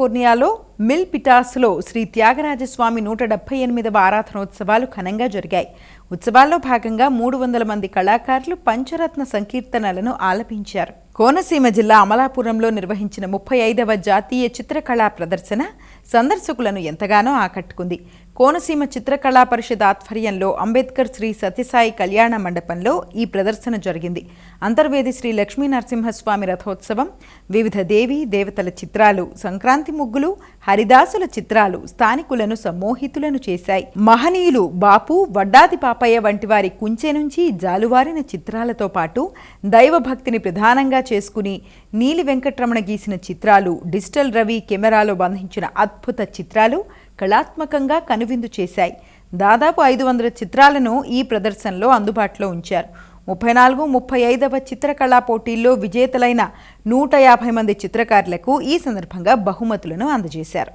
కాలిఫోర్నియాలో మిల్ పిటాస్లో శ్రీ త్యాగరాజస్వామి నూట డెబ్బై ఎనిమిదవ ఆరాధనోత్సవాలు ఘనంగా జరిగాయి. ఉత్సవాల్లో భాగంగా మూడు వందల మంది కళాకారులు పంచరత్న సంకీర్తనలను ఆలపించారు. కోనసీమ జిల్లా అమలాపురంలో నిర్వహించిన ముప్పై ఐదవ జాతీయ చిత్రకళా ప్రదర్శన సందర్శకులను ఎంతగానో ఆకట్టుకుంది. కోనసీమ చిత్రకళా పరిషత్ ఆధ్వర్యంలో అంబేద్కర్ శ్రీ సత్యసాయి కళ్యాణ మండపంలో ఈ ప్రదర్శన జరిగింది. అంతర్వేది శ్రీ లక్ష్మీ నరసింహస్వామి రథోత్సవం వివిధ దేవి దేవతల చిత్రాలు సంక్రాంతి ముగ్గులు హరిదాసుల చిత్రాలు స్థానికులను సమ్మోహితులను చేశాయి. మహనీయులు బాపు వడ్డాది పాపయ్య వంటి వారి కుంచె నుంచి జాలువారిన చిత్రాలతో పాటు దైవభక్తిని ప్రధానంగా చేసుకుని నీలి వెంకట్రమణ గీసిన చిత్రాలు డిజిటల్ రవి కెమెరాలో బంధించిన అద్భుత చిత్రాలు కళాత్మకంగా కనువిందు చేశాయి. దాదాపు ఐదు వందల చిత్రాలను ఈ ప్రదర్శనలో అందుబాటులో ఉంచారు. ముప్పై నాలుగు ముప్పై ఐదవ చిత్రకళా పోటీల్లో విజేతలైన నూట యాభై మంది చిత్రకారులకు ఈ సందర్భంగా బహుమతులను అందజేశారు.